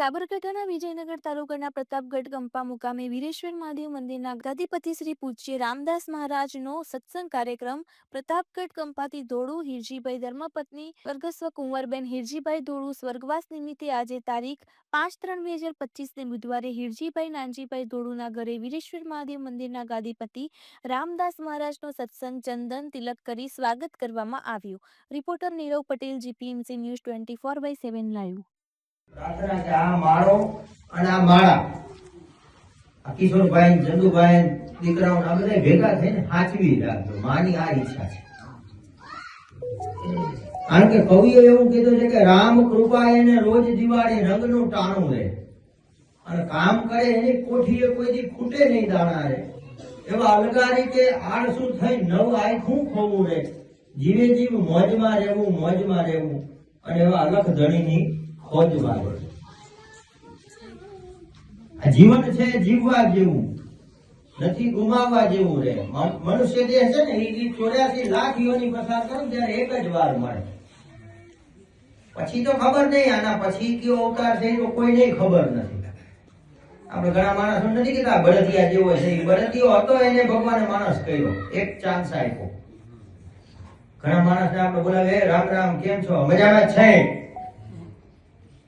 સાબરકાંઠાના વિજયનગર તાલુકાના પ્રતાપગઢ ગંપા મુકામે વીરેશ્વર મહાદેવ મંદિરના ગાદીપતિ શ્રી પૂજ્ય રામદાસ મહારાજનો સત્સંગ કાર્યક્રમ પ્રતાપગઢ ગંપાથી ધોળુ હિરજીભાઈ ધર્મપત્ની, સ્વર્ગસ્વ કુંવરબેન હિરજીભાઈ ધોળુ સ્વર્ગવાસ નિમિત્તે આજે તારીખ પાંચ ત્રણ બે હજાર પચીસને બુધવારે હિરજીભાઈ નાનજીભાઈ ધોળુના ઘરે વીરેશ્વર મહાદેવ મંદિરના ગાદીપતિ રામદાસ મહારાજનો સત્સંગ ચંદન તિલક કરી સ્વાગત કરવામાં આવ્યું. Reporter Nirav Patel, GPMC News twenty four by seven live. Kishorbhai ને ચંદુભાઈ દીકરાઓ ભેગા થઈને સાચવી રાખજો. માની આ ઈચ્છા છે. કારણ કે કવિએ એવું કીધું છે કે રામ કૃપા એને રોજ દિવાળી રંગનું ટાણું રહે અને કામ કરે એની કોઠીએ કોઈથી ખૂટે નહીં દાણા રે. એવા અલગારી કે આળસુ થઈ નવ આખું ખોવું રે. જીવે જીવ મોજમાં રહેવું મોજમાં રહેવું. અને એવા અલખ ધણીની રહેવું આ જીવન છે, જીવવા જેવું. નથી ગુમાવવા જેવું રે. મનુષ્ય દેહ છે ને, એ ચોર્યાસી લાખ યોની પસાર કરો ત્યારે એક જ વાર મળે. પછી તો ખબર નહીં, આના પછી કયો અવતાર છે તો કોઈ નહીં ખબર નથી. આપણે ઘણા માણસો નથી કીધા બળદિયા જેવો છે. એ બળદિયો હતો, એને ભગવાને માણસ કહ્યો એક ચાન્સ આપ્યો. ઘણા માણસને આપણે બોલાવે રામ રામ, કેમ છો? મજામાં છે?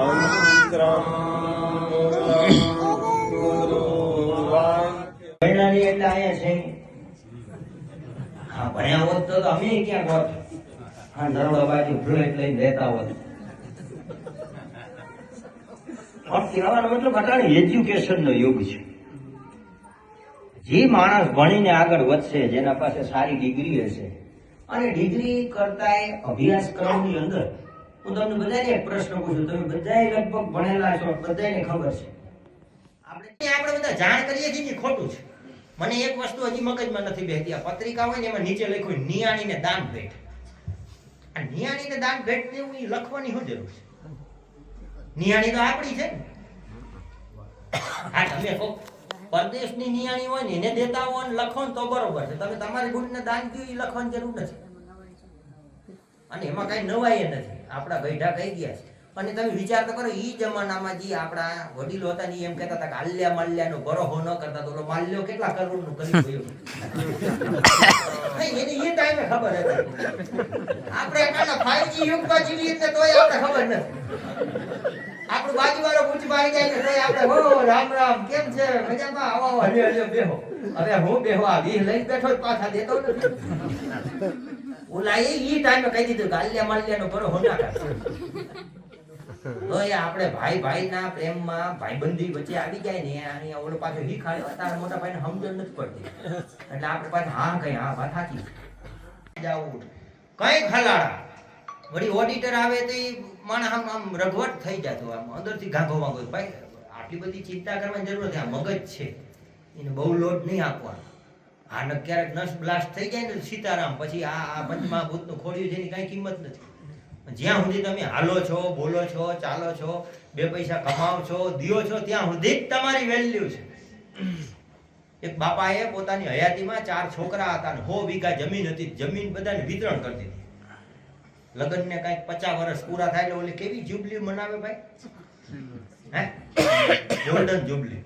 હા, ભણ્યા હોત તો અમે ક્યાંક હા નરોડા બાજુ ફ્લેટ લઈને રહેતા હોત. કહેવાનો મતલબ અટાણે યુગ છે. જે માણસ ભણીને આગળ વધશે, જેના પાસે સારી ડિગ્રી હશે, અને ડિગ્રી કરતા અભ્યાસક્રમની અંદર હું તમને બધાને એક પ્રશ્ન પૂછું. તમે બધાએ લગભગ ભણેલા છો. બધાને ખબર છે. આપણે આપણે બધા જાણ કરીએ છીએ કે ખોટું છે. મને એક વસ્તુ હજી મગજમાં નથી બેસતી આ પત્રિકા હોય ને એમાં નીચે લખ્યું નિયાણી નિયાણીને દાન ભેટ. આ નિયાણીને દાન ભેટ દેવું એ લખવાની શું જરૂર છે? નિયાણી તો આપણી છે આ તમે કહો. પરદેશની નિયાણી હોય ને એને દેતા હોય ને લખો ને તો બરોબર છે. તમે તમારી ગુણને દાન કર્યું એ લખવાની જરૂર નથી. અને એમાં કઈ નવાય નથી. આપણા ગઈઢા કહી ગયા છે. અને તમે વિચાર તો કરો એ જમાનામાં જે આપણા વડીલો હતા ને એમ કહેતા હતા કે આલ્યા માલ્યાનો બરોહો ન કરતા તો માલ્યો કેટલા કરોડનું કરી ગયો. એને એ ટાઈમે ખબર હતી. આપણે અટાણા 5G યુગમાં જીવીએ એટલે તોય આપણે ખબર નથી. આપણું બાજુવાળો પૂછવા જાય કે આપણે, હો, રામ રામ, કેમ છે? મજામાં? આવો હલ્યો હલ્યો, બેહો. હવે હું બેહો, આ વીહ લઈને બેઠો પાછા દેતો નથી. ઓલા એ ઈ ટાઈમે કહી દીધું કે આલ્યા માલ્યાનો ભરોહો ના કર તો એ આપણે ભાઈ ભાઈના પ્રેમમાં ભાઈબંધી વચ્ચે આવી જાય ને, અહીંયા ઓલો પાછો હિખાડ્યો તારા મોટા ભાઈને સમજણ નથી પડતી. એટલે આપણે પાછા હા કઈ, હા વાત સાચી. જાવું. કઈ ખલાડા વળી ઓડિટર આવે તો એ માણસ આમ આમ રઘવટ થઈ જતો આમ અંદરથી ગાંગો વાંગો ભાઈ, આટલી બધી ચિંતા કરવાની જરૂર નથી, આ મગજ છે. એને બહુ લોડ નહીં આપવાનો. આ ન ક્યારેક નસ બ્લાસ્ટ થઈ જાય ને સીતારામ, પછી આ આ પંચમહાભૂતનું ખોડ્યું છે એની કાંઈ કિંમત નથી. જ્યાં સુધી તમે હાલો છો, બોલો છો, ચાલો છો, બે પૈસા કમાવો છો, દિયો છો, ત્યાં સુધી જ તમારી વેલ્યુ છે. એક બાપાએ પોતાની હયાતીમાં ચાર છોકરા હતા ને હો વીઘા જમીન હતી, જમીન બધાને વિતરણ કરી દીધી લગ્નને કાંઈક પચાસ વર્ષ પૂરા થાય એટલે ઓલી કેવી જુબલી મનાવે ભાઈ? હે? Golden jubilee.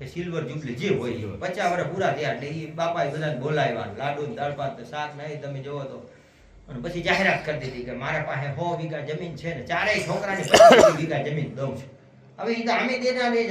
કે સિલ્વર જુબલી જે હોય પચાસ વર્ષ પૂરા થયા એટલે એ બાપા બધાને બોલાવ્યા. લાડુ દાળ ને શાક નહીં તમે જોવો તો. અને પછી જાહેરાત કરી દીધી કે મારા પાસે સો વીઘા જમીન છે ને, ચારેય છોકરાને પચીસ વીઘા જમીન દઉં છું. હવે એ તો અમે જ